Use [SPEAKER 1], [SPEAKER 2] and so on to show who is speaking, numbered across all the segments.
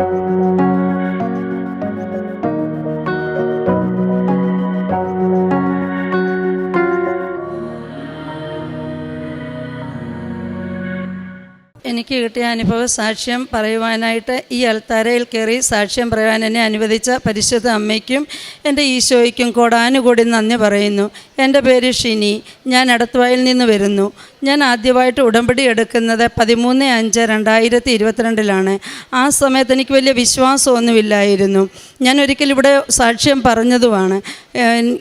[SPEAKER 1] എനിക്ക് കിട്ടിയ അനുഭവ സാക്ഷ്യം പറയുവാനായിട്ട് ഈ അൽത്താരയിൽ കയറി സാക്ഷ്യം പറയാൻ എന്നെ അനുവദിച്ച പരിശുദ്ധ അമ്മയ്ക്കും എന്റെ ഈശോയ്ക്കും കോടാനുകൂടി നന്ദി പറയുന്നു. എന്റെ പേര് ഷിനി. ഞാൻ എടത്തുവായിൽ നിന്ന് വരുന്നു. ഞാൻ ആദ്യമായിട്ട് ഉടമ്പടി എടുക്കുന്നത് പതിമൂന്ന് അഞ്ച് രണ്ടായിരത്തി ഇരുപത്തിരണ്ടിലാണ്. ആ സമയത്ത് എനിക്ക് വലിയ വിശ്വാസമൊന്നുമില്ലായിരുന്നു. ഞാൻ ഒരിക്കലും ഇവിടെ സാക്ഷ്യം പറഞ്ഞതുമാണ്.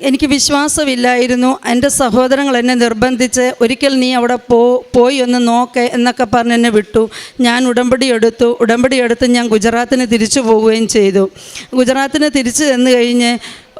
[SPEAKER 1] എനിക്ക് വിശ്വാസമില്ലായിരുന്നു. എന്റെ സഹോദരങ്ങൾ എന്നെ നിർബന്ധിച്ച് ഒരിക്കൽ നീ അവിടെ പോ പോയി ഒന്ന് നോക്ക് എന്നൊക്കെ പറഞ്ഞ് എന്നെ വിട്ടു. ഞാൻ ഉടമ്പടി എടുത്തു. ഉടമ്പടി എടുത്ത് ഞാൻ ഗുജറാത്തിന് തിരിച്ചു പോവുകയും ചെയ്തു. ഗുജറാത്തിന് തിരിച്ചു ചെന്ന് കഴിഞ്ഞ്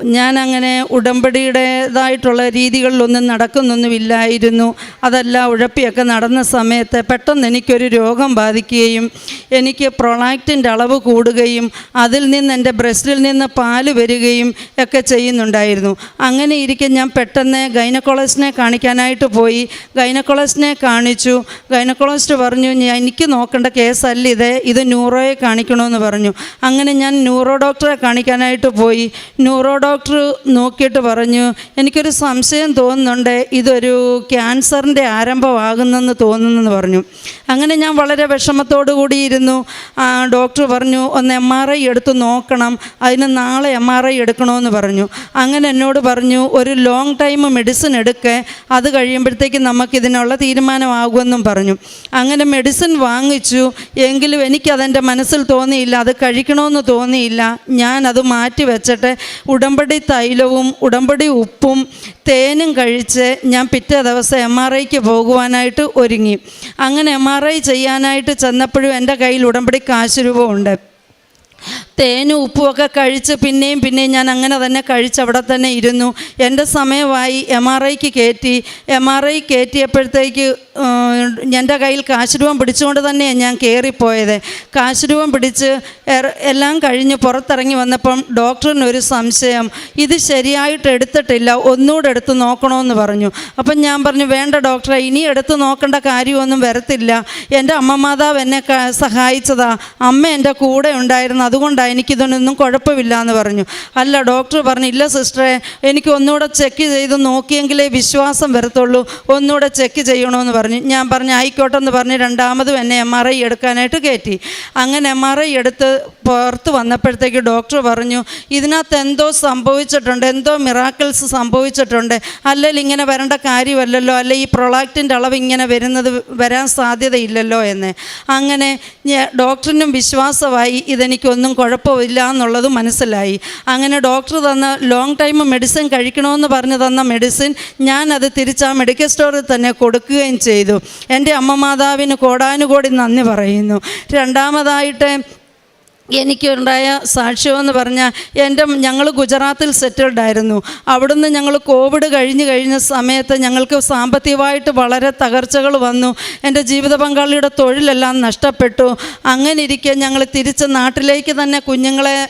[SPEAKER 1] ഞാൻ അങ്ങനെ ഉടമ്പടിയുടേതായിട്ടുള്ള രീതികളിലൊന്നും നടക്കുന്നൊന്നുമില്ലായിരുന്നു. അതല്ല ഉഴപ്പിയൊക്കെ നടന്ന സമയത്ത് പെട്ടെന്ന് എനിക്കൊരു രോഗം ബാധിക്കുകയും എനിക്ക് പ്രൊളാക്റ്റിന്റെ അളവ് കൂടുകയും അതിൽ നിന്ന് എന്റെ ബ്രസ്റ്റിൽ നിന്ന് പാൽ വരികയും ഒക്കെ ചെയ്യുന്നുണ്ടായിരുന്നു. അങ്ങനെ ഇരിക്കെ ഞാൻ പെട്ടെന്ന് ഗൈനക്കോളജിനെ കാണിക്കാനായിട്ട് പോയി. ഗൈനക്കോളജിനെ കാണിച്ചു. ഗൈനക്കോളജിസ്റ്റ് പറഞ്ഞു "ഞാൻ- എനിക്ക് നോക്കേണ്ട കേസല്ല ഇത്. ഇത് ന്യൂറോയെ കാണിക്കണമെന്ന് പറഞ്ഞു. അങ്ങനെ ഞാൻ ന്യൂറോ ഡോക്ടറെ കാണിക്കാനായിട്ട് പോയി. ന്യൂറോ നോക്കിയിട്ട് പറഞ്ഞു എനിക്കൊരു സംശയം തോന്നുന്നുണ്ട് ഇതൊരു ക്യാൻസറിന്റെ ആരംഭമാകുന്നെന്ന് തോന്നുന്നെന്ന് പറഞ്ഞു. അങ്ങനെ ഞാൻ വളരെ വിഷമത്തോടു കൂടിയിരുന്നു ഡോക്ടർ പറഞ്ഞു ഒന്ന് എം ആർ ഐ എടുത്ത് നോക്കണം അതിന് നാളെ എം ആർ ഐ എടുക്കണമെന്ന് പറഞ്ഞു. അങ്ങനെ എന്നോട് പറഞ്ഞു ഒരു ലോങ് ടൈം മെഡിസിൻ എടുക്കുക അത് കഴിയുമ്പോഴത്തേക്ക് നമുക്കിതിനുള്ള തീരുമാനമാകുമെന്നും പറഞ്ഞു. അങ്ങനെ മെഡിസിൻ വാങ്ങിച്ചു എങ്കിലും എനിക്കതെന്റെ മനസ്സിൽ തോന്നിയില്ല അത് കഴിക്കണമെന്ന് തോന്നിയില്ല. ഞാനത് മാറ്റി വെച്ചിട്ട് ഉടമ്പടി തൈലവും ഉടമ്പടി ഉപ്പും തേനും കഴിച്ച് ഞാൻ പിറ്റേ ദിവസം എം ആർ ഐക്ക് പോകുവാനായിട്ട് ഒരുങ്ങി. അങ്ങനെ എം ആർ ഐ ചെയ്യാനായിട്ട് ചെന്നപ്പോഴും എന്റെ കയ്യിൽ ഉടമ്പടി കാശ് രൂപമുണ്ട്. തേനും ഉപ്പുമൊക്കെ കഴിച്ച് പിന്നെയും പിന്നെയും ഞാൻ അങ്ങനെ തന്നെ കഴിച്ച് അവിടെ തന്നെ ഇരുന്നു. എന്റെ സമയമായി എം ആർ ഐക്ക് കയറ്റി. എം ആർ ഐ കയറ്റിയപ്പോഴത്തേക്ക് എന്റെ കയ്യിൽ കാശ് രൂപം പിടിച്ചുകൊണ്ട് തന്നെയാണ് ഞാൻ കയറിപ്പോയത്. കാശ് രൂപം പിടിച്ച് എല്ലാം കഴിഞ്ഞ് പുറത്തിറങ്ങി വന്നപ്പം ഡോക്ടറിന് ഒരു സംശയം. ഇത് ശരിയായിട്ട് എടുത്തിട്ടില്ല ഒന്നുകൂടെ എടുത്ത് നോക്കണമെന്ന് പറഞ്ഞു. അപ്പം ഞാൻ പറഞ്ഞു വേണ്ട ഡോക്ടറെ ഇനി എടുത്ത് നോക്കേണ്ട കാര്യമൊന്നും വരത്തില്ല. എന്റെ അമ്മ മാതാവ് എന്നെ സഹായിച്ചതാ. അമ്മ എന്റെ കൂടെ ഉണ്ടായിരുന്നു അതുകൊണ്ടാണ് എനിക്കിതൊന്നും കുഴപ്പമില്ല എന്ന് പറഞ്ഞു. അല്ല ഡോക്ടർ പറഞ്ഞു ഇല്ല സിസ്റ്ററെ എനിക്ക് ഒന്നുകൂടെ ചെക്ക് ചെയ്ത് നോക്കിയെങ്കിലേ വിശ്വാസം വരത്തുള്ളൂ. ഒന്നുകൂടെ ചെക്ക് ചെയ്യണമെന്ന് പറഞ്ഞു. ഞാൻ പറഞ്ഞു ആയിക്കോട്ടെ എന്ന് പറഞ്ഞ് രണ്ടാമതും എന്നെ എം ആർ ഐ എടുക്കാനായിട്ട് കയറ്റി. അങ്ങനെ എം ആർ ഐ എടുത്ത് പുറത്ത് വന്നപ്പോഴത്തേക്ക് ഡോക്ടർ പറഞ്ഞു ഇതിനകത്ത് എന്തോ സംഭവിച്ചിട്ടുണ്ട് എന്തോ മിറാക്കിൾസ് സംഭവിച്ചിട്ടുണ്ട്. അല്ലെങ്കിൽ ഇങ്ങനെ വരേണ്ട കാര്യമല്ലല്ലോ. അല്ലെ ഈ പ്രൊളാക്റ്റിന്റെ അളവ് ഇങ്ങനെ വരുന്നത് വരാൻ സാധ്യതയില്ലല്ലോ എന്ന്. അങ്ങനെ ഡോക്ടറിനും വിശ്വാസമായി ഇതെനിക്കൊന്നും കുഴപ്പമില്ല എന്നുള്ളത് മനസ്സിലായി. അങ്ങനെ ഡോക്ടർ തന്ന ലോങ് ടൈം മെഡിസിൻ കഴിക്കണമെന്ന് പറഞ്ഞ് തന്ന മെഡിസിൻ ഞാൻ അത് തിരിച്ച് ആ മെഡിക്കൽ സ്റ്റോറിൽ തന്നെ കൊടുക്കുകയും ചെയ്തു. എന്റെ അമ്മ മാതാവിന് കോടാനുകോടി നന്ദി പറയുന്നു. രണ്ടാമതായിട്ട് എനിക്കുണ്ടായ സാക്ഷ്യമെന്ന് പറഞ്ഞാൽ എന്റെ ഞങ്ങൾ ഗുജറാത്തിൽ സെറ്റിൽഡ് ആയിരുന്നു. അവിടുന്ന് ഞങ്ങൾ കോവിഡ് കഴിഞ്ഞ് കഴിഞ്ഞ സമയത്ത് ഞങ്ങൾക്ക് സാമ്പത്തികമായിട്ട് വളരെ തകർച്ചകൾ വന്നു. എന്റെ ജീവിത പങ്കാളിയുടെ തൊഴിലെല്ലാം നഷ്ടപ്പെട്ടു. അങ്ങനെ ഇരിക്കെ ഞങ്ങൾ തിരിച്ച് നാട്ടിലേക്ക് തന്നെ കുഞ്ഞുങ്ങളെ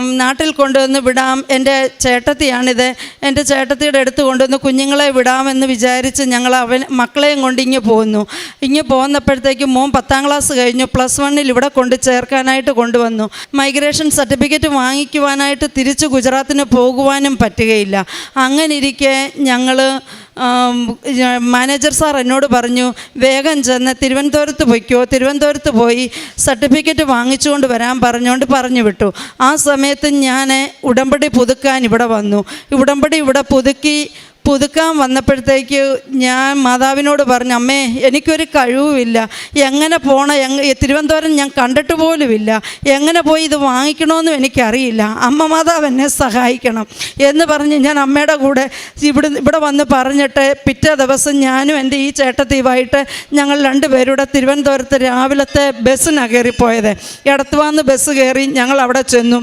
[SPEAKER 1] നാട്ടിൽ കൊണ്ടുവന്ന് വിടാം. എന്റെ ചേട്ടത്തിയാണിത്. എന്റെ ചേട്ടത്തിയുടെ അടുത്ത് കൊണ്ടുവന്ന് കുഞ്ഞുങ്ങളെ വിടാമെന്ന് വിചാരിച്ച് ഞങ്ങൾ അവൻ മക്കളെയും കൊണ്ട് ഇങ്ങ് പോന്നു. ഇങ്ങ് പോകുന്നപ്പോഴത്തേക്ക് മോൻ പത്താം ക്ലാസ് കഴിഞ്ഞു. പ്ലസ് വണ്ണിൽ ഇവിടെ കൊണ്ട് ചേർക്കാനായിട്ട് കൊണ്ടുവന്നു. മൈഗ്രേഷൻ സർട്ടിഫിക്കറ്റ് വാങ്ങിക്കുവാനായിട്ട് തിരിച്ച് ഗുജറാത്തിന് പോകുവാനും പറ്റുകയില്ല. അങ്ങനെ ഇരിക്കെ ഞങ്ങൾ മാനേജർ സാർ എന്നോട് പറഞ്ഞു വേഗം ചെന്ന് തിരുവനന്തപുരത്ത് പൊയ്ക്കോ തിരുവനന്തപുരത്ത് പോയി സർട്ടിഫിക്കറ്റ് വാങ്ങിച്ചുകൊണ്ട് വരാൻ പറഞ്ഞുകൊണ്ട് പറഞ്ഞു വിട്ടു. ആ സമയത്ത് ഞാൻ ഉടമ്പടി പുതുക്കാൻ ഇവിടെ വന്നു. ഉടമ്പടി ഇവിടെ പുതുക്കി പുതുക്കാൻ വന്നപ്പോഴത്തേക്ക് ഞാൻ മാതാവിനോട് പറഞ്ഞു അമ്മേ എനിക്കൊരു കഴിവുമില്ല. എങ്ങനെ പോണ തിരുവനന്തപുരം ഞാൻ കണ്ടിട്ട് പോലുമില്ല. എങ്ങനെ പോയി ഇത് വാങ്ങിക്കണമെന്നും എനിക്കറിയില്ല. അമ്മ മാതാവ് എന്നെ സഹായിക്കണം. എന്ന് പറഞ്ഞ് ഞാൻ അമ്മയുടെ കൂടെ ഇവിടെ ഇവിടെ വന്ന് പറഞ്ഞിട്ട് പിറ്റേ ദിവസം ഞാനും എന്റെ ഈ ചേട്ടത്തീവായിട്ട് ഞങ്ങൾ രണ്ടുപേരൂടെ തിരുവനന്തപുരത്ത് രാവിലത്തെ ബസ്സിനാണ് കയറിപ്പോയത്. ഇടത്തുവാന്ന് ബസ് കയറി ഞങ്ങൾ അവിടെ ചെന്നു.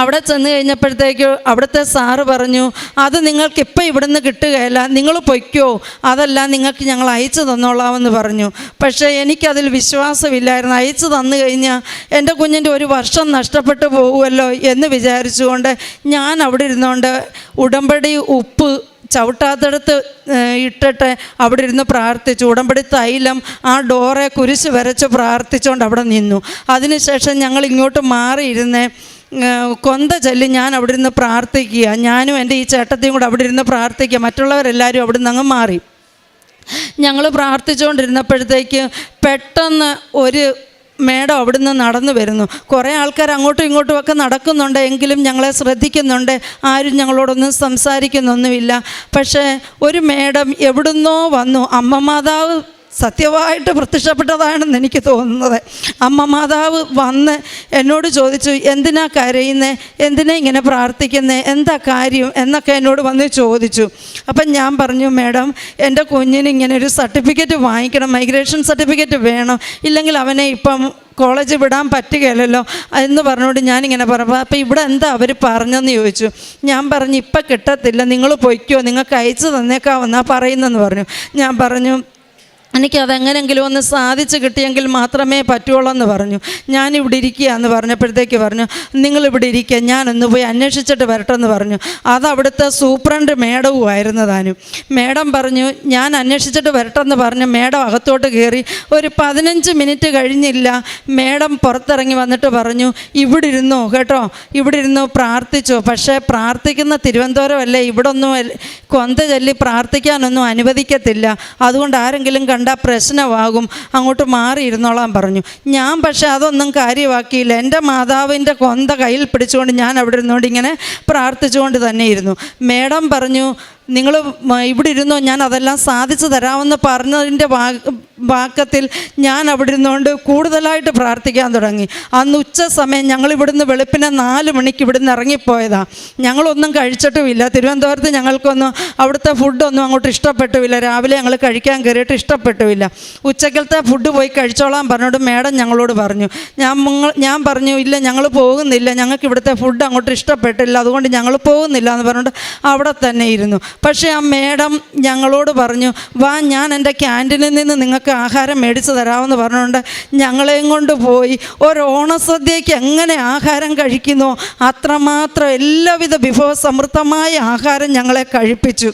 [SPEAKER 1] അവിടെ ചെന്ന് കഴിഞ്ഞപ്പോഴത്തേക്ക് അവിടുത്തെ സാറ് പറഞ്ഞു അത് നിങ്ങൾക്ക് ഇപ്പം ഇവിടുന്ന് കിട്ടുകയല്ല നിങ്ങൾ പൊയ്ക്കോ അതല്ല നിങ്ങൾക്ക് ഞങ്ങൾ അയച്ചു തന്നോളാമെന്ന് പറഞ്ഞു. പക്ഷേ എനിക്കതിൽ വിശ്വാസമില്ലായിരുന്നു. അയച്ചു തന്നു കഴിഞ്ഞാൽ എന്റെ കുഞ്ഞിന്റെ ഒരു വർഷം നഷ്ടപ്പെട്ടു പോകുമല്ലോ എന്ന് വിചാരിച്ചുകൊണ്ട് ഞാൻ അവിടെ ഇരുന്നുകൊണ്ട് ഉടമ്പടി ഉപ്പ് ചവിട്ടാത്തടത്ത് ഇട്ടിട്ട് അവിടെ ഇരുന്ന് പ്രാർത്ഥിച്ചു. ഉടമ്പടി തൈലം ആ ഡോറെ കുരിശ് വരച്ച് പ്രാർത്ഥിച്ചുകൊണ്ട് അവിടെ നിന്നു. അതിനുശേഷം ഞങ്ങൾ ഇങ്ങോട്ട് മാറിയിരുന്നേ. കൊന്ത ചൊല്ലി ഞാൻ അവിടെ ഇരുന്ന് പ്രാർത്ഥിക്കുക. ഞാനും എന്റെ ഈ ചേട്ടത്തെയും കൂടെ അവിടെ ഇരുന്ന് പ്രാർത്ഥിക്കുക. മറ്റുള്ളവരെല്ലാവരും അവിടെ നിന്ന് അങ്ങ് മാറി. ഞങ്ങൾ പ്രാർത്ഥിച്ചുകൊണ്ടിരുന്നപ്പോഴത്തേക്ക് പെട്ടെന്ന് ഒരു മേഡം അവിടുന്ന് നടന്നു വരുന്നു. കുറേ ആൾക്കാർ അങ്ങോട്ടും ഇങ്ങോട്ടും ഒക്കെ നടക്കുന്നുണ്ട്. എങ്കിലും ഞങ്ങളെ ശ്രദ്ധിക്കുന്നുണ്ട്. ആരും ഞങ്ങളോടൊന്നും സംസാരിക്കുന്നൊന്നുമില്ല. പക്ഷേ ഒരു മേഡം എവിടുന്നോ വന്നു. അമ്മ മാതാവ് സത്യമായിട്ട് പ്രത്യക്ഷപ്പെട്ടതാണെന്ന് എനിക്ക് തോന്നുന്നത്. അമ്മ മാതാവ് വന്ന് എന്നോട് ചോദിച്ചു എന്തിനാ കരയുന്നത് എന്തിനാ ഇങ്ങനെ പ്രാർത്ഥിക്കുന്നത് എന്താ കാര്യം? എന്നൊക്കെ എന്നോട് വന്ന് ചോദിച്ചു. അപ്പം ഞാൻ പറഞ്ഞു മാഡം എന്റെ കുഞ്ഞിന് ഇങ്ങനെ ഒരു സർട്ടിഫിക്കറ്റ് വാങ്ങിക്കണം മൈഗ്രേഷൻ സർട്ടിഫിക്കറ്റ് വേണം. ഇല്ലെങ്കിൽ അവനെ ഇപ്പം കോളേജ് വിടാൻ പറ്റുകയില്ലല്ലോ. എന്ന് പറഞ്ഞുകൊണ്ട് ഞാനിങ്ങനെ പറഞ്ഞു. അപ്പോൾ ഇവിടെ എന്താ അവർ പറഞ്ഞെന്ന് ചോദിച്ചു. ഞാൻ പറഞ്ഞു ഇപ്പം കിട്ടത്തില്ല. നിങ്ങൾ പൊയ്ക്കോ. നിങ്ങൾക്ക് അയച്ചു തന്നേക്കാമെന്നാ പറയുന്നെന്ന് പറഞ്ഞു. ഞാൻ പറഞ്ഞു എനിക്കതെങ്ങനെങ്കിലും ഒന്ന് സാധിച്ചു കിട്ടിയെങ്കിൽ മാത്രമേ പറ്റുള്ളൂ എന്ന് പറഞ്ഞു. ഞാനിവിടെ ഇരിക്കുക എന്ന് പറഞ്ഞപ്പോഴത്തേക്ക് പറഞ്ഞു നിങ്ങളിവിടെ ഇരിക്കുക ഞാനൊന്ന് പോയി അന്വേഷിച്ചിട്ട് വരട്ടെ എന്ന് പറഞ്ഞു. അത് അവിടുത്തെ സൂപ്രണ്ട് മേഡവുമായിരുന്നു താനും. മേഡം പറഞ്ഞു ഞാൻ അന്വേഷിച്ചിട്ട് വരട്ടെ എന്ന് പറഞ്ഞു മേഡം അകത്തോട്ട് കയറി ഒരു പതിനഞ്ച് മിനിറ്റ് കഴിഞ്ഞില്ല. മേഡം പുറത്തിറങ്ങി വന്നിട്ട് പറഞ്ഞു ഇവിടെ ഇരുന്നോ കേട്ടോ ഇവിടെ ഇരുന്നു പ്രാർത്ഥിച്ചോ. പക്ഷേ പ്രാർത്ഥിക്കുന്ന തിരുവനന്തപുരമല്ലേ ഇവിടെ ഒന്നും കൊന്ത ചൊല്ലി പ്രാർത്ഥിക്കാനൊന്നും അനുവദിക്കത്തില്ല. അതുകൊണ്ട് ആരെങ്കിലും കണ്ടാൽ പ്രശ്നമാകും. അങ്ങോട്ട് മാറിയിരുന്നോളാൻ പറഞ്ഞു. ഞാൻ പക്ഷേ അതൊന്നും കാര്യമാക്കിയില്ല. എന്റെ മാതാവിന്റെ കൊന്ത കയ്യിൽ പിടിച്ചുകൊണ്ട് ഞാൻ അവിടെ ഇരുന്നുകൊണ്ട് ഇങ്ങനെ പ്രാർത്ഥിച്ചുകൊണ്ട് തന്നെ ഇരുന്നു. മേഡം പറഞ്ഞു നിങ്ങൾ ഇവിടെ ഇരുന്നോ ഞാൻ അതെല്ലാം സാധിച്ചു തരാമെന്ന് പറഞ്ഞതിന്റെ വാക്കത്തിൽ ഞാൻ അവിടെ ഇരുന്നുകൊണ്ട് കൂടുതലായിട്ട് പ്രാർത്ഥിക്കാൻ തുടങ്ങി. അന്ന് ഉച്ച സമയം ഞങ്ങൾ ഇവിടുന്ന് വെളുപ്പിനെ നാല് മണിക്ക് ഇവിടുന്ന് ഇറങ്ങിപ്പോയതാ. ഞങ്ങളൊന്നും കഴിച്ചിട്ടുമില്ല. തിരുവനന്തപുരത്ത് ഞങ്ങൾക്കൊന്നും അവിടുത്തെ ഫുഡൊന്നും അങ്ങോട്ട് ഇഷ്ടപ്പെട്ടുമില്ല. രാവിലെ ഞങ്ങൾ കഴിക്കാൻ കയറിയിട്ട് ഇഷ്ടപ്പെട്ടുമില്ല. ഉച്ചക്കലത്തെ ഫുഡ് പോയി കഴിച്ചോളാം പറഞ്ഞോട് മേഡം ഞങ്ങളോട് പറഞ്ഞു. ഞാൻ ഞാൻ പറഞ്ഞു ഇല്ല ഞങ്ങൾ പോകുന്നില്ല. ഞങ്ങൾക്ക് ഇവിടുത്തെ ഫുഡ് അങ്ങോട്ട് ഇഷ്ടപ്പെട്ടില്ല. അതുകൊണ്ട് ഞങ്ങൾ പോകുന്നില്ല എന്ന് പറഞ്ഞുകൊണ്ട് അവിടെ തന്നെ ഇരുന്നു. പക്ഷേ ആ മേഡം ഞങ്ങളോട് പറഞ്ഞു വാ ഞാൻ എന്റെ ക്യാന്റീനിൽ നിന്ന് നിങ്ങൾക്ക് ആഹാരം മേടിച്ച് തരാമെന്ന് പറഞ്ഞുകൊണ്ട് ഞങ്ങളെയും കൊണ്ട് പോയി. ഒരു ഓണസദ്യയ്ക്ക് എങ്ങനെ ആഹാരം കഴിക്കുന്നോ? അത്രമാത്രം എല്ലാവിധ വിഭവസമൃദ്ധമായ ആഹാരം ഞങ്ങളെ കഴിപ്പിച്ചു.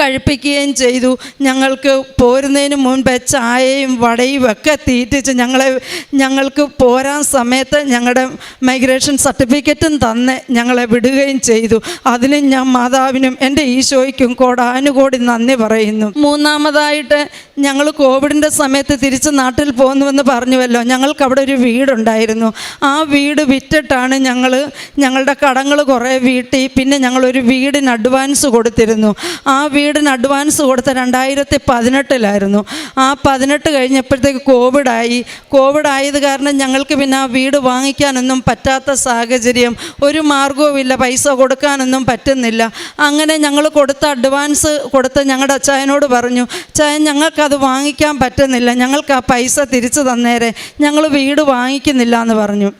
[SPEAKER 1] കഴിപ്പിക്കുകയും ചെയ്തു. ഞങ്ങൾക്ക് പോരുന്നതിന് മുൻപ് ചായയും വടയും ഒക്കെ തീറ്റിച്ച് ഞങ്ങളെ ഞങ്ങൾക്ക് പോരാൻ സമയത്ത് ഞങ്ങളുടെ മൈഗ്രേഷൻ സർട്ടിഫിക്കറ്റും തന്ന് ഞങ്ങളെ വിടുകയും ചെയ്തു. അതിന് ഞാൻ മാതാവിനും എന്റെ ഈശോയ്ക്കും കോടാനുകോടി നന്ദി പറയുന്നു. മൂന്നാമതായിട്ട് ഞങ്ങൾ കോവിഡിന്റെ സമയത്ത് തിരിച്ച് നാട്ടിൽ പോകുന്നുവെന്ന് പറഞ്ഞുവല്ലോ. ഞങ്ങൾക്ക് അവിടെ ഒരു വീടുണ്ടായിരുന്നു. ആ വീട് വിറ്റിട്ടാണ് ഞങ്ങൾ ഞങ്ങളുടെ കടങ്ങൾ കുറേ വീട്ടി. പിന്നെ ഞങ്ങളൊരു വീടിന് അഡ്വാൻസ് കൊടുത്തിരുന്നു. ആ വീടിന് അഡ്വാൻസ് കൊടുത്ത രണ്ടായിരത്തി പതിനെട്ടിലായിരുന്നു ആ പതിനെട്ട് കഴിഞ്ഞപ്പോഴത്തേക്ക് കോവിഡായി. കോവിഡ് ആയത് കാരണം ഞങ്ങൾക്ക് പിന്നെ ആ വീട് വാങ്ങിക്കാനൊന്നും പറ്റാത്ത സാഹചര്യം. ഒരു മാർഗവുമില്ല പൈസ കൊടുക്കാനൊന്നും പറ്റുന്നില്ല. അങ്ങനെ ഞങ്ങൾ കൊടുത്ത അഡ്വാൻസ് കൊടുത്ത് ഞങ്ങളുടെ അച്ചായനോട് പറഞ്ഞു ചായൻ ഞങ്ങൾക്കത് വാങ്ങിക്കാൻ പറ്റുന്നില്ല. ഞങ്ങൾക്ക് ആ പൈസ തിരിച്ചു തന്നേരെ. ഞങ്ങൾ വീട് വാങ്ങിക്കുന്നില്ല എന്ന് പറഞ്ഞു.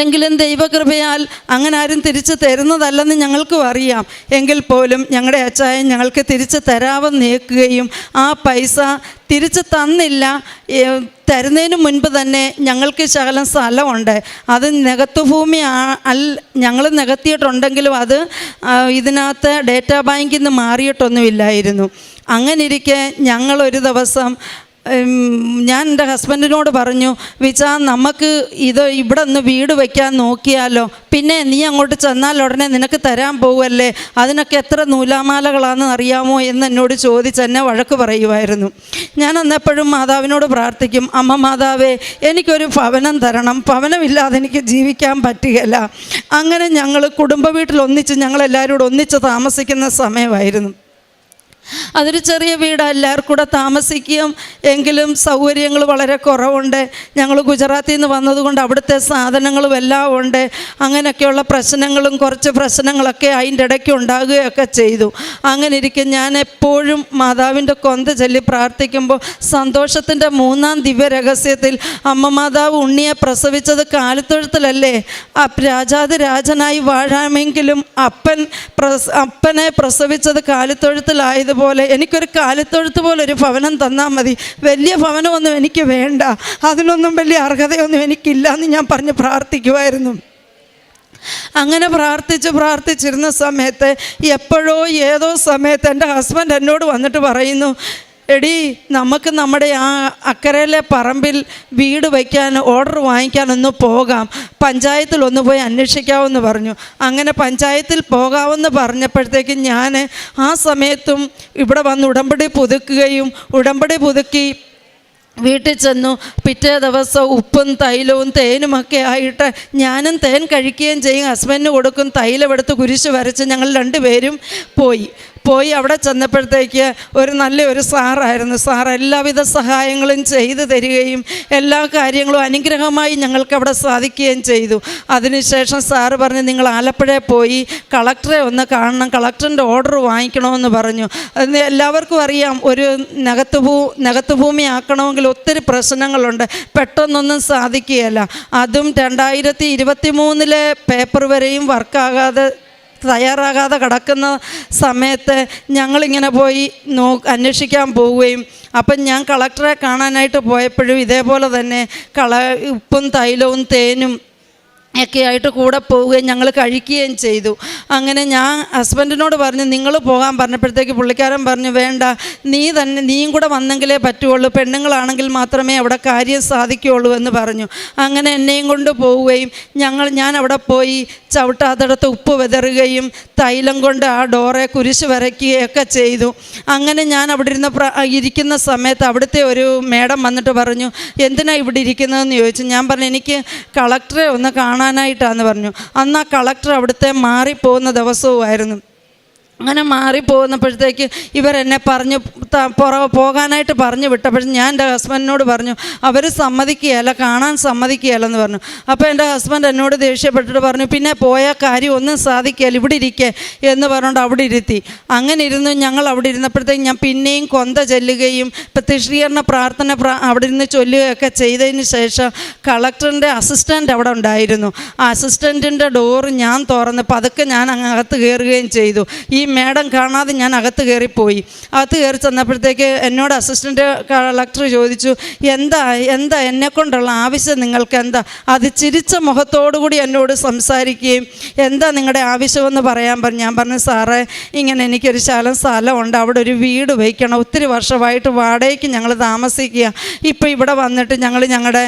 [SPEAKER 1] എങ്കിലും ദൈവകൃപയാൽ അങ്ങനെ ആരും തിരിച്ചു തരുന്നതല്ലെന്ന് ഞങ്ങൾക്കും അറിയാം. എങ്കിൽ പോലും ഞങ്ങളുടെ അച്ചായൻ ഞങ്ങൾക്ക് തിരിച്ചു തരാമെന്ന് നീക്കുകയും ആ പൈസ തിരിച്ചു തന്നില്ല തരുന്നതിന് മുൻപ് തന്നെ ഞങ്ങൾക്ക് ശകലം സ്ഥലമുണ്ട്. അത് നികത്തുഭൂമി അൽ ഞങ്ങൾ നികത്തിയിട്ടുണ്ടെങ്കിലും അത് ഇതിനകത്ത് ഡേറ്റാ ബാങ്കിൽ നിന്ന് മാറിയിട്ടൊന്നുമില്ലായിരുന്നു. അങ്ങനെ ഇരിക്കെ ഞങ്ങളൊരു ദിവസം ഞാൻ എന്റെ ഹസ്ബൻഡിനോട് പറഞ്ഞു വിചാ നമുക്ക് ഇത് ഇവിടെ ഒന്ന് വീട് വയ്ക്കാൻ നോക്കിയാലോ. പിന്നെ നീ അങ്ങോട്ട് ചെന്നാൽ ഉടനെ നിനക്ക് തരാൻ പോവല്ലേ. അതിനൊക്കെ എത്ര നൂലാമാലകളാണെന്ന് അറിയാമോ എന്ന് എന്നോട് ചോദിച്ച് എന്നെ വഴക്ക് പറയുമായിരുന്നു ഞാൻ അന്നെപ്പോഴും മാതാവിനോട് പ്രാർത്ഥിക്കും അമ്മ മാതാവേ എനിക്കൊരു ഭവനം തരണം. ഭവനമില്ലാതെ എനിക്ക് ജീവിക്കാൻ പറ്റുകയില്ല. അങ്ങനെ ഞങ്ങൾ കുടുംബ വീട്ടിൽ ഒന്നിച്ച് ഞങ്ങളെല്ലാവരും ഒന്നിച്ച് താമസിക്കുന്ന സമയമായിരുന്നു. അതൊരു ചെറിയ വീട് എല്ലാവർക്കും കൂടെ താമസിക്കുകയും എങ്കിലും സൗകര്യങ്ങൾ വളരെ കുറവുണ്ട്. ഞങ്ങൾ ഗുജറാത്തിൽ നിന്ന് വന്നതുകൊണ്ട് അവിടുത്തെ സാധനങ്ങളും എല്ലാം ഉണ്ട്. അങ്ങനെയൊക്കെയുള്ള പ്രശ്നങ്ങളും കുറച്ച് പ്രശ്നങ്ങളൊക്കെ അതിന്റെ ഇടയ്ക്ക് ഉണ്ടാകുകയൊക്കെ ചെയ്തു. അങ്ങനെ ഇരിക്കും ഞാൻ എപ്പോഴും മാതാവിന്റെ കൊന്ത ചൊല്ലി പ്രാർത്ഥിക്കുമ്പോൾ സന്തോഷത്തിന്റെ മൂന്നാം ദിവ്യരഹസ്യത്തിൽ അമ്മ മാതാവ് ഉണ്ണിയെ പ്രസവിച്ചത് കാലിത്തൊഴുത്തിലല്ലേ? രാജാത് രാജനായി വാഴാമെങ്കിലും അപ്പൻ പ്രസ അപ്പനെ പ്രസവിച്ചത് കാലിത്തൊഴുത്തിലായതുപോലെ എനിക്കൊരു കാലത്തൊഴുത്ത് പോലെ ഒരു ഭവനം തന്നാൽ മതി. വലിയ ഭവനമൊന്നും എനിക്ക് വേണ്ട. അതിനൊന്നും വലിയ അർഹതയൊന്നും എനിക്കില്ല എന്ന് ഞാൻ പറഞ്ഞ് പ്രാർത്ഥിക്കുമായിരുന്നു അങ്ങനെ പ്രാർത്ഥിച്ച് പ്രാർത്ഥിച്ചിരുന്ന സമയത്ത് എപ്പോഴോ ഏതോ സമയത്ത് എന്റെ ഹസ്ബൻഡ് എന്നോട് വന്നിട്ട് പറയുന്നു എടി നമുക്ക് നമ്മുടെ ആ അക്കരയിലെ പറമ്പിൽ വീട് വയ്ക്കാൻ ഓർഡർ വാങ്ങിക്കാനൊന്ന് പോകാം. പഞ്ചായത്തിൽ ഒന്ന് പോയി അന്വേഷിക്കാമെന്ന് പറഞ്ഞു. അങ്ങനെ പഞ്ചായത്തിൽ പോകാമെന്ന് പറഞ്ഞപ്പോഴത്തേക്കും ഞാൻ ആ സമയത്തും ഇവിടെ വന്ന് ഉടമ്പടി പുതുക്കുകയും ഉടമ്പടി പുതുക്കി വീട്ടിൽ ചെന്നു. പിറ്റേ ദിവസം ഉപ്പും തൈലവും തേനുമൊക്കെ ആയിട്ട് ഞാനും തേൻ കഴിക്കുകയും ചെയ്യും ഹസ്ബൻഡിന് കൊടുക്കും തൈലം എടുത്ത് കുരിശ് വരച്ച് ഞങ്ങൾ രണ്ടുപേരും പോയി. പോയി അവിടെ ചെന്നപ്പോഴത്തേക്ക് ഒരു നല്ലൊരു സാറായിരുന്നു. സാർ എല്ലാവിധ സഹായങ്ങളും ചെയ്തു തരികയും എല്ലാ കാര്യങ്ങളും അനുഗ്രഹമായി ഞങ്ങൾക്ക് അവിടെ സാധിക്കുകയും ചെയ്തു. അതിനുശേഷം സാറ് പറഞ്ഞു നിങ്ങൾ ആലപ്പുഴയിൽ പോയി കളക്ടറെ ഒന്ന് കാണണം കളക്ടറിന്റെ ഓർഡർ വാങ്ങിക്കണമെന്ന് പറഞ്ഞു. എല്ലാവർക്കും അറിയാം ഒരു നഗത്ത് ഭൂ നഗത്ത് ഭൂമി ആക്കണമെങ്കിൽ ഒത്തിരി പ്രശ്നങ്ങളുണ്ട്. പെട്ടെന്നൊന്നും സാധിക്കുകയല്ല. അതും രണ്ടായിരത്തി ഇരുപത്തി മൂന്നിലെ പേപ്പർ വരെയും വർക്കാകാതെ തയ്യാറാകാതെ കിടക്കുന്ന സമയത്ത് ഞങ്ങളിങ്ങനെ പോയി നോ അന്വേഷിക്കാൻ പോവുകയും അപ്പം ഞാൻ കളക്ടറെ കാണാനായിട്ട് പോയപ്പോഴും ഇതേപോലെ തന്നെ കള ഉപ്പും തൈലവും തേനും ഒക്കെ ആയിട്ട് കൂടെ പോവുകയും ഞങ്ങൾ കഴിക്കുകയും ചെയ്തു. അങ്ങനെ ഞാൻ ഹസ്ബൻഡിനോട് പറഞ്ഞു നിങ്ങൾ പോകാൻ പറഞ്ഞപ്പോഴത്തേക്ക് പുള്ളിക്കാരൻ പറഞ്ഞു വേണ്ട നീ തന്നെ നീയും കൂടെ വന്നെങ്കിലേ പറ്റുള്ളൂ പെണ്ണുങ്ങളാണെങ്കിൽ മാത്രമേ അവിടെ കാര്യം സാധിക്കുകയുള്ളൂ എന്ന് പറഞ്ഞു. അങ്ങനെ എന്നെയും കൊണ്ട് പോവുകയും ഞങ്ങൾ ഞാൻ അവിടെ പോയി ചവിട്ടാത്തടത്ത് ഉപ്പ് വിതറുകയും തൈലം കൊണ്ട് ആ ഡോറെ കുരിശ് വരയ്ക്കുകയൊക്കെ ചെയ്തു. അങ്ങനെ ഞാൻ അവിടെ ഇരുന്ന ഇരിക്കുന്ന സമയത്ത് അവിടുത്തെ ഒരു മേഡം വന്നിട്ട് പറഞ്ഞു എന്തിനാണ് ഇവിടെ ഇരിക്കുന്നതെന്ന് ചോദിച്ചു? ഞാൻ പറഞ്ഞു എനിക്ക് കളക്ടറെ ഒന്ന് കാണാനായിട്ടാന്ന് പറഞ്ഞു. അന്ന് ആ കളക്ടർ അവിടുത്തെ മാറിപ്പോകുന്ന ദിവസവുമായിരുന്നു. അങ്ങനെ മാറിപ്പോകുന്നപ്പോഴത്തേക്ക് ഇവരെന്നെ പറഞ്ഞു പുറകെ പുറ പോകാനായിട്ട് പറഞ്ഞു വിട്ടപ്പോഴും ഞാൻ എന്റെ ഹസ്ബൻഡിനോട് പറഞ്ഞു അവർ സമ്മതിക്കുകയല്ല കാണാൻ സമ്മതിക്കുകയല്ലെന്ന് പറഞ്ഞു. അപ്പോൾ എന്റെ ഹസ്ബൻഡ് എന്നോട് ദേഷ്യപ്പെട്ടിട്ട് പറഞ്ഞു പിന്നെ പോയ കാര്യം ഒന്നും സാധിക്കുകയില്ല ഇവിടെ ഇരിക്കേ എന്ന് പറഞ്ഞുകൊണ്ട് അവിടെ ഇരുത്തി. അങ്ങനെ ഇരുന്ന് ഞങ്ങൾ അവിടെ ഇരുന്നപ്പോഴത്തേക്ക് ഞാൻ പിന്നെയും കൊന്ത ചെല്ലുകയും പ്രത്യക്ഷീകരണ പ്രാർത്ഥന പ്രാ അവിടെ ഇരുന്ന് ചൊല്ലുകയൊക്കെ ചെയ്തതിന് ശേഷം കളക്ടറിന്റെ അസിസ്റ്റന്റ് അവിടെ ഉണ്ടായിരുന്നു. ആ അസിസ്റ്റന്റിന്റെ ഡോറ് ഞാൻ തുറന്ന് പതുക്കെ ഞാൻ അങ്ങകത്ത് കയറുകയും ചെയ്തു. ഈ മേഡം കാണാതെ ഞാൻ അകത്ത് കയറിപ്പോയി. അകത്ത് കയറി ചെന്നപ്പോഴത്തേക്ക് എന്നോട് അസിസ്റ്റന്റ് കളക്ടർ ചോദിച്ചു എന്താ എന്താ എന്നെക്കൊണ്ടുള്ള ആവശ്യം നിങ്ങൾക്ക് എന്താ? അത് ചിരിച്ച മുഖത്തോടു കൂടി എന്നോട് സംസാരിക്കുകയും എന്താ നിങ്ങളുടെ ആവശ്യമെന്ന് പറയാൻ പറഞ്ഞു ഞാൻ പറഞ്ഞു സാറേ ഇങ്ങനെ എനിക്കൊരു ശാലം സ്ഥലമുണ്ട്. അവിടെ ഒരു വീട് വയ്ക്കണം. ഒത്തിരി വർഷമായിട്ട് വാടകയ്ക്ക് ഞങ്ങൾ താമസിക്കുക. ഇപ്പോൾ ഇവിടെ വന്നിട്ട് ഞങ്ങൾ ഞങ്ങളുടെ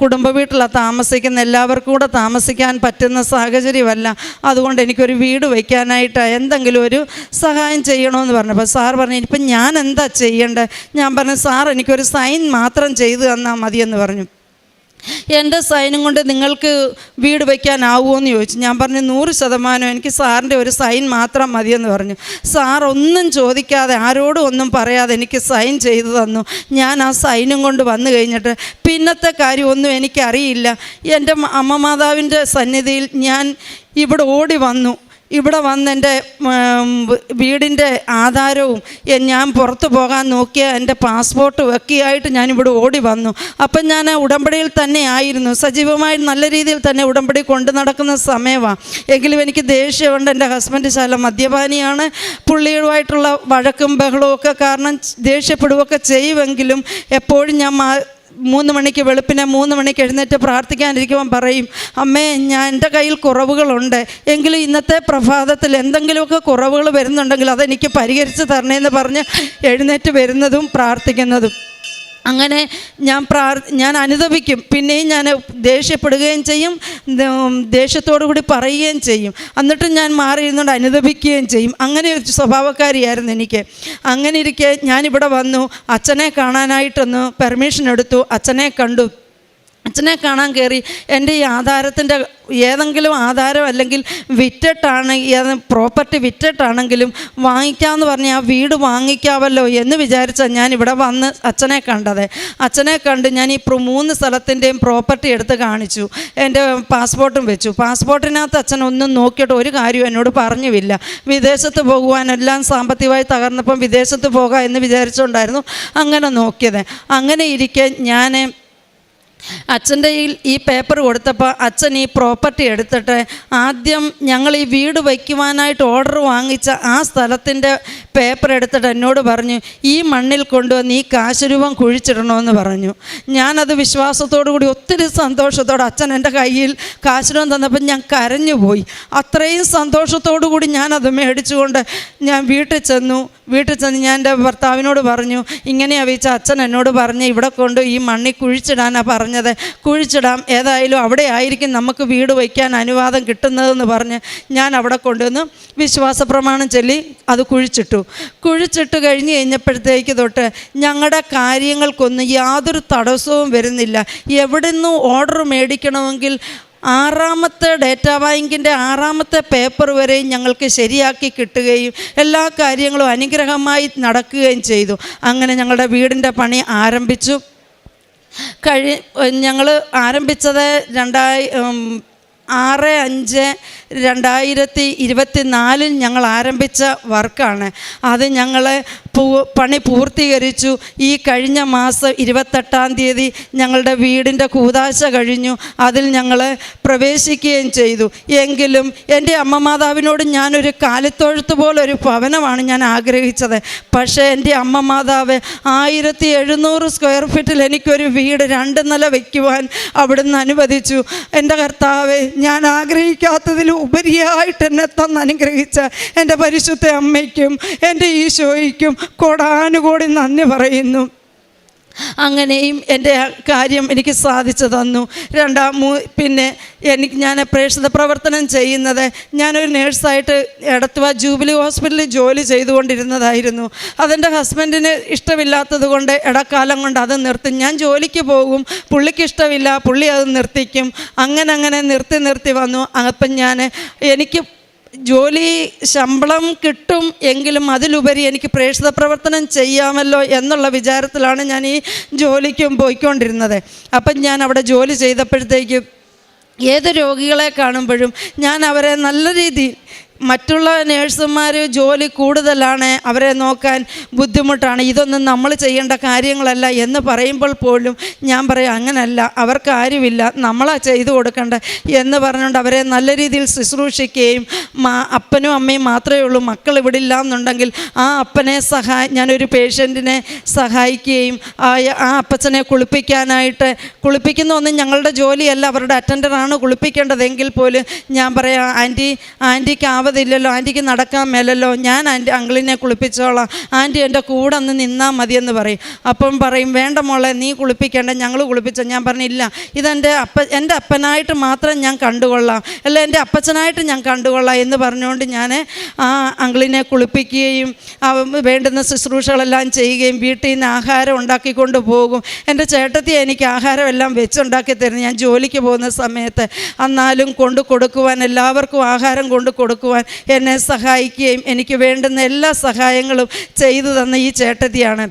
[SPEAKER 1] കുടുംബ വീട്ടിലാണ് താമസിക്കുന്ന. എല്ലാവർക്കും കൂടെ താമസിക്കാൻ പറ്റുന്ന സാഹചര്യമല്ല. അതുകൊണ്ട് എനിക്കൊരു വീട് വയ്ക്കാനായിട്ട്. എന്തെങ്കിലും ഒരു സഹായം ചെയ്യണമെന്ന് പറഞ്ഞപ്പോൾ സാർ പറഞ്ഞു ഇനിയിപ്പം ഞാൻ എന്താ ചെയ്യേണ്ടത് ഞാൻ പറഞ്ഞു സാർ എനിക്കൊരു സൈൻ മാത്രം ചെയ്തു തന്നാൽ മതിയെന്ന് പറഞ്ഞു. എന്റെ സൈനും കൊണ്ട് നിങ്ങൾക്ക് വീട് വയ്ക്കാനാവുമോ എന്ന് ചോദിച്ചു. ഞാൻ പറഞ്ഞു നൂറ് ശതമാനം എനിക്ക് സാറിന്റെ ഒരു സൈൻ മാത്രം മതിയെന്ന് പറഞ്ഞു. സാർ ഒന്നും ചോദിക്കാതെ ആരോടും ഒന്നും പറയാതെ എനിക്ക് സൈൻ ചെയ്തു തന്നു. ഞാൻ ആ സൈനും കൊണ്ട് വന്നു കഴിഞ്ഞിട്ട് പിന്നത്തെ കാര്യമൊന്നും എനിക്കറിയില്ല. എന്റെ അമ്മമാതാവിന്റെ അമ്മ മാതാവിന്റെ സന്നിധിയിൽ ഞാൻ ഇവിടെ ഓടി വന്നു. ഇവിടെ വന്ന് എന്റെ വീടിന്റെ ആധാരവും ഞാൻ പുറത്തു പോകാൻ നോക്കിയ എന്റെ പാസ്പോർട്ട് വെക്കിയായിട്ട് ഞാനിവിടെ ഓടി വന്നു. അപ്പം ഞാൻ ഉടമ്പടിയിൽ തന്നെ ആയിരുന്നു. സജീവമായി നല്ല രീതിയിൽ തന്നെ ഉടമ്പടി കൊണ്ടു നടക്കുന്ന സമയമാണ് എങ്കിലും എനിക്ക് ദേഷ്യമുണ്ട്. എന്റെ ഹസ്ബൻഡ് ശാല മദ്യപാനിയാണ്. പുള്ളിയുമായിട്ടുള്ള വഴക്കും ബഹളവും ഒക്കെ കാരണം ദേഷ്യപ്പെടുകയൊക്കെ ചെയ്യുമെങ്കിലും എപ്പോഴും ഞാൻ മൂന്ന് മണിക്ക് വെളുപ്പിനെ മൂന്ന് മണിക്ക് എഴുന്നേറ്റ് പ്രാർത്ഥിക്കാനിരിക്കുമ്പം പറയും അമ്മേ ഞാൻ എന്റെ കയ്യിൽ കുറവുകളുണ്ട്. എങ്കിലും ഇന്നത്തെ പ്രഭാതത്തിൽ എന്തെങ്കിലുമൊക്കെ കുറവുകൾ വരുന്നുണ്ടെങ്കിൽ അതെനിക്ക് പരിഹരിച്ച് തരണേന്ന് പറഞ്ഞ് എഴുന്നേറ്റ് വരുന്നതും പ്രാർത്ഥിക്കുന്നതും. അങ്ങനെ ഞാൻ പ്രാർ ഞാൻ അനുദപിക്കും. പിന്നെയും ഞാൻ ദേഷ്യപ്പെടുകയും ചെയ്യും. ദേഷ്യത്തോടു കൂടി പറയുകയും ചെയ്യും. എന്നിട്ടും ഞാൻ മാറിയിരുന്നുകൊണ്ട് അനുദപിക്കുകയും ചെയ്യും. അങ്ങനെ ഒരു സ്വഭാവക്കാരിയായിരുന്നു എനിക്ക്. അങ്ങനെ ഇരിക്കെ ഞാനിവിടെ വന്നു. അച്ഛനെ കാണാനായിട്ടൊന്ന് പെർമിഷൻ എടുത്തു. അച്ഛനെ കണ്ടു. അച്ഛനെ കാണാൻ കയറി എന്റെ ഈ ആധാരത്തിന്റെ ഏതെങ്കിലും ആധാരം അല്ലെങ്കിൽ വിറ്റിട്ടാണ് പ്രോപ്പർട്ടി വിറ്റിട്ടാണെങ്കിലും വാങ്ങിക്കാമെന്ന് പറഞ്ഞ് ആ വീട് വാങ്ങിക്കാമല്ലോ എന്ന് വിചാരിച്ച ഞാൻ ഇവിടെ വന്ന് അച്ഛനെ കണ്ടത്. അച്ഛനെ കണ്ട് ഞാൻ ഈ മൂന്ന് സ്ഥലത്തിന്റെയും പ്രോപ്പർട്ടി എടുത്ത് കാണിച്ചു. എന്റെ പാസ്പോർട്ടും വെച്ചു. പാസ്പോർട്ടിനകത്ത് അച്ഛൻ ഒന്നും നോക്കിയിട്ട് ഒരു കാര്യവും എന്നോട് പറഞ്ഞുമില്ല വിദേശത്ത് പോകുവാനെല്ലാം സാമ്പത്തികമായി തകർന്നപ്പം വിദേശത്ത് പോകാം എന്ന് വിചാരിച്ചുകൊണ്ടായിരുന്നു അങ്ങനെ നോക്കിയത്. അങ്ങനെ ഇരിക്കെ ഞാൻ അച്ഛന്റെ കയ്യിൽ ഈ പേപ്പർ കൊടുത്തപ്പോൾ അച്ഛൻ ഈ പ്രോപ്പർട്ടി എടുത്തിട്ട് ആദ്യം ഞങ്ങൾ ഈ വീട് വയ്ക്കുവാനായിട്ട് ഓർഡർ വാങ്ങിച്ച ആ സ്ഥലത്തിന്റെ പേപ്പർ എടുത്തിട്ട് എന്നോട് പറഞ്ഞു ഈ മണ്ണിൽ കൊണ്ടുവന്ന് ഈ കാശ് രൂപം കുഴിച്ചിടണമെന്ന് പറഞ്ഞു. ഞാനത് വിശ്വാസത്തോടു കൂടി ഒത്തിരി സന്തോഷത്തോടെ അച്ഛൻ എന്റെ കയ്യിൽ കാശ് രൂപം തന്നപ്പോൾ ഞാൻ കരഞ്ഞുപോയി. അത്രയും സന്തോഷത്തോടു കൂടി ഞാനത് മേടിച്ചുകൊണ്ട് ഞാൻ വീട്ടിൽ ചെന്നു. വീട്ടിൽ ചെന്ന് ഞാൻ എന്റെ ഭർത്താവിനോട് പറഞ്ഞു ഇങ്ങനെയാ വീച്ച അച്ഛൻ എന്നോട് പറഞ്ഞ് ഇവിടെ കൊണ്ട് ഈ മണ്ണിൽ കുഴിച്ചിടാനാണ് പറഞ്ഞത് കുഴിച്ചിടാം ഏതായാലും അവിടെ ആയിരിക്കും നമുക്ക് വീട് വയ്ക്കാൻ അനുവാദം കിട്ടുന്നതെന്ന് പറഞ്ഞ് ഞാൻ അവിടെ കൊണ്ടുവന്ന്. വിശ്വാസ പ്രമാണം ചൊല്ലി അത് കുഴിച്ചിട്ടു. കുഴിച്ചിട്ട് കഴിഞ്ഞ് കഴിഞ്ഞപ്പോഴത്തേക്ക് തൊട്ട് ഞങ്ങളുടെ കാര്യങ്ങൾക്കൊന്നും യാതൊരു തടസ്സവും വരുന്നില്ല. എവിടെ നിന്നും ഓർഡർ മേടിക്കണമെങ്കിൽ ആറാമത്തെ ഡേറ്റാ ബാങ്കിന്റെ ആറാമത്തെ പേപ്പർ വരെയും ഞങ്ങൾക്ക് ശരിയാക്കി കിട്ടുകയും എല്ലാ കാര്യങ്ങളും അനുഗ്രഹമായി നടക്കുകയും ചെയ്തു. അങ്ങനെ ഞങ്ങളുടെ വീടിന്റെ പണി ആരംഭിച്ചു. കഴി ഞങ്ങൾ ആരംഭിച്ചത് രണ്ടായി ആറ് അഞ്ച് രണ്ടായിരത്തി ഇരുപത്തി നാലിൽ ഞങ്ങൾ ആരംഭിച്ച വർക്കാണ്. അത് ഞങ്ങൾ പണി പൂർത്തീകരിച്ചു. ഈ കഴിഞ്ഞ മാസം ഇരുപത്തെട്ടാം തീയതി ഞങ്ങളുടെ വീടിന്റെ കൂതാശ കഴിഞ്ഞു. അതിൽ ഞങ്ങൾ പ്രവേശിക്കുകയും ചെയ്തു. എങ്കിലും എന്റെ അമ്മ മാതാവിനോട് ഞാനൊരു കാലിത്തൊഴുത്ത് ഒരു ഭവനമാണ് ഞാൻ ആഗ്രഹിച്ചത്. പക്ഷേ എന്റെ അമ്മ മാതാവ് ആയിരത്തി എഴുന്നൂറ് സ്ക്വയർ ഫീറ്റിൽ എനിക്കൊരു വീട് രണ്ട് നില വയ്ക്കുവാൻ അവിടുന്ന് അനുവദിച്ചു. എന്റെ കർത്താവ് ഞാൻ ആഗ്രഹിക്കാത്തതിൽ ഉപരിയായിട്ട് എന്നെ തന്ന് അനുഗ്രഹിച്ച എന്റെ പരിശുദ്ധ അമ്മയ്ക്കും എന്റെ ഈശോയ്ക്കും കോടാനുകോടി നന്ദി പറയുന്നു. അങ്ങനെയും എന്റെ കാര്യം എനിക്ക് സാധിച്ചു തന്നു. രണ്ടാം മൂ പിന്നെ എനിക്ക് ഞാൻ പ്രേക്ഷിത പ്രവർത്തനം ചെയ്യുന്നത് ഞാനൊരു നേഴ്സായിട്ട് എടത്തുവ ജൂബിലി ഹോസ്പിറ്റലിൽ ജോലി ചെയ്തുകൊണ്ടിരുന്നതായിരുന്നു. അതെന്റെ ഹസ്ബൻഡിന് ഇഷ്ടമില്ലാത്തത് കൊണ്ട് ഇടക്കാലം കൊണ്ട് അത് നിർത്തി. ഞാൻ ജോലിക്ക് പോകും പുള്ളിക്ക് ഇഷ്ടമില്ല പുള്ളി അത് നിർത്തിക്കും. അങ്ങനെ അങ്ങനെ നിർത്തി നിർത്തി വന്നു. അപ്പം ഞാൻ എനിക്ക് ജോലി ശമ്പളം കിട്ടും എങ്കിലും അതിലുപരി എനിക്ക് പ്രേക്ഷിത പ്രവർത്തനം ചെയ്യാമല്ലോ എന്നുള്ള വിചാരത്തിലാണ് ഞാൻ ഈ ജോലിക്കും പോയിക്കൊണ്ടിരുന്നത്. അപ്പം ഞാൻ അവിടെ ജോലി ചെയ്തപ്പോഴത്തേക്കും ഏത് രോഗികളെ കാണുമ്പോഴും ഞാൻ അവരെ നല്ല രീതിയിൽ മറ്റുള്ള നേഴ്സുമാർ ജോലി കൂടുതലാണ് അവരെ നോക്കാൻ ബുദ്ധിമുട്ടാണ്. ഇതൊന്നും നമ്മൾ ചെയ്യേണ്ട കാര്യങ്ങളല്ല എന്ന് പറയുമ്പോൾ പോലും ഞാൻ പറയാം അങ്ങനല്ല അവർക്ക് ആരുമില്ല നമ്മളാ ചെയ്തു കൊടുക്കേണ്ട എന്ന് പറഞ്ഞുകൊണ്ട് അവരെ നല്ല രീതിയിൽ ശുശ്രൂഷിക്കുകയും അപ്പനും അമ്മയും മാത്രമേ ഉള്ളൂ. മക്കൾ ഇവിടെ ഇല്ല എന്നുണ്ടെങ്കിൽ ആ അപ്പനെ സഹായ ഞാനൊരു പേഷ്യന്റിനെ സഹായിക്കുകയും ആ അപ്പച്ചനെ കുളിപ്പിക്കാനായിട്ട് കുളിപ്പിക്കുന്ന ഒന്നും ഞങ്ങളുടെ ജോലിയല്ല അവരുടെ അറ്റൻഡറാണ് കുളിപ്പിക്കേണ്ടതെങ്കിൽ പോലും ഞാൻ പറയാം ആന്റി ആന്റിക്ക് ആവതില്ലല്ലോ ആന്റിക്ക് നടക്കാൻ മേലല്ലോ ഞാൻ ആന്റി അങ്കിളിനെ കുളിപ്പിച്ചോളാം. ആന്റി എന്റെ കൂടെ ഒന്ന് നിന്നാൽ മതിയെന്ന് പറയും. അപ്പം പറയും വേണ്ട മോളെ നീ കുളിപ്പിക്കേണ്ട ഞങ്ങൾ കുളിപ്പിച്ച. ഞാൻ പറഞ്ഞില്ല ഇതെന്റെ അപ്പ എന്റെ അപ്പനായിട്ട് മാത്രം ഞാൻ കണ്ടുകൊള്ളാം. അല്ല എന്റെ അപ്പച്ചനായിട്ട് ഞാൻ കണ്ടുകൊള്ളാം. എന്ന് പറഞ്ഞുകൊണ്ട് ഞാൻ ആ അങ്കിളിനെ കുളിപ്പിക്കുകയും വേണ്ടുന്ന ശുശ്രൂഷകളെല്ലാം ചെയ്യുകയും വീട്ടിൽ നിന്ന് ആഹാരം ഉണ്ടാക്കിക്കൊണ്ട് പോകും. എന്റെ ചേട്ടത്തി എനിക്ക് ആഹാരമെല്ലാം വെച്ചുണ്ടാക്കി തരുന്നു. ഞാൻ ജോലിക്ക് പോകുന്ന സമയത്ത് എന്നാലും കൊണ്ട് കൊടുക്കുവാൻ എല്ലാവർക്കും ആഹാരം കൊണ്ട് കൊടുക്കുവാൻ എന്നെ സഹായിക്കുകയും എനിക്ക് വേണ്ടുന്ന എല്ലാ സഹായങ്ങളും ചെയ്തു തന്ന ഈ ചേട്ടത്തിയാണ്.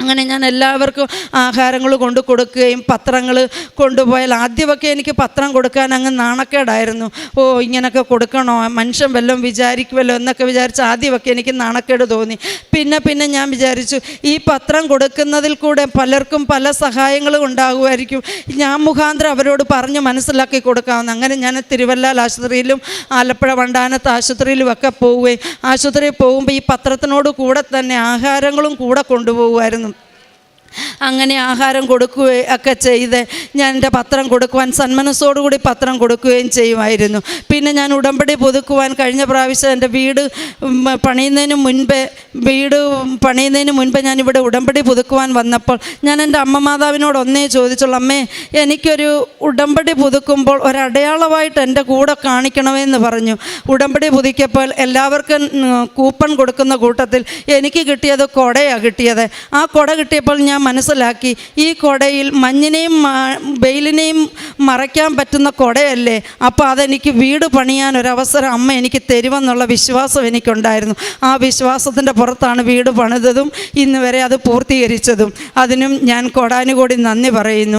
[SPEAKER 1] അങ്ങനെ ഞാൻ എല്ലാവർക്കും ആഹാരങ്ങൾ കൊണ്ടു കൊടുക്കുകയും പത്രങ്ങൾ കൊണ്ടുപോയാൽ ആദ്യമൊക്കെ എനിക്ക് പത്രം കൊടുക്കാൻ അങ്ങ് നാണക്കേടായിരുന്നു. ഓ ഇങ്ങനൊക്കെ കൊടുക്കണോ? മനുഷ്യൻ വല്ലതും വിചാരിക്കുമല്ലോ എന്നൊക്കെ വിചാരിച്ച് ആദ്യമൊക്കെ എനിക്ക് നാണക്കേട് തോന്നി. പിന്നെ പിന്നെ ഞാൻ വിചാരിച്ചു ഈ പത്രം കൊടുക്കുന്നതിൽ കൂടെ പലർക്കും പല സഹായങ്ങളും ഉണ്ടാകുമായിരിക്കും. ഞാൻ മുഖാന്തരം അവരോട് പറഞ്ഞ് മനസ്സിലാക്കി കൊടുക്കാമെന്ന് അങ്ങനെ ഞാൻ തിരുവല്ലാൽ ആശുപത്രിയിലും ആലപ്പുഴ വണ്ടാനത്ത് ആശുപത്രിയിലും ഒക്കെ പോവുകയും ആശുപത്രിയിൽ പോകുമ്പോൾ ഈ പത്രത്തിനോട് കൂടെ തന്നെ ആഹാരങ്ങളും കൂടെ കൊണ്ടുപോകുമായിരുന്നു അങ്ങനെ ആഹാരം കൊടുക്കുകയും ഒക്കെ ചെയ്ത് ഞാൻ എന്റെ പത്രം കൊടുക്കുവാൻ സന്മനസ്സോടുകൂടി പത്രം കൊടുക്കുകയും ചെയ്യുമായിരുന്നു. പിന്നെ ഞാൻ ഉടമ്പടി പുതുക്കുവാൻ കഴിഞ്ഞ പ്രാവശ്യം എന്റെ വീട് പണിയുന്നതിന് മുൻപേ വീട് പണിയുന്നതിന് മുൻപേ ഞാനിവിടെ ഉടമ്പടി പുതുക്കുവാൻ വന്നപ്പോൾ ഞാൻ എന്റെ അമ്മ മാതാവിനോട് ഒന്നേ ചോദിച്ചുള്ളൂ അമ്മേ എനിക്കൊരു ഉടമ്പടി പുതുക്കുമ്പോൾ ഒരടയാളമായിട്ട് എന്റെ കൂടെ കാണിക്കണമെന്ന് പറഞ്ഞു. ഉടമ്പടി പുതുക്കിയപ്പോൾ എല്ലാവർക്കും കൂപ്പൺ കൊടുക്കുന്ന കൂട്ടത്തിൽ എനിക്ക് കിട്ടിയത് കൊടയാണ് കിട്ടിയത്. ആ കൊട കിട്ടിയപ്പോൾ ഞാൻ മനസ്സിലാക്കി ഈ കൊടയിൽ മഞ്ഞിനെയും വെയിലിനെയും മറയ്ക്കാൻ പറ്റുന്ന കൊടയല്ലേ? അപ്പോൾ അതെനിക്ക് വീട് പണിയാൻ ഒരവസരം അമ്മ എനിക്ക് തരുമെന്നുള്ള വിശ്വാസം എനിക്കുണ്ടായിരുന്നു. ആ വിശ്വാസത്തിന്റെ പുറത്താണ് വീട് പണിതതും ഇന്ന് വരെ അത് പൂർത്തീകരിച്ചതും. അതിനും ഞാൻ കൊടാനുകൂടി നന്ദി പറയുന്നു.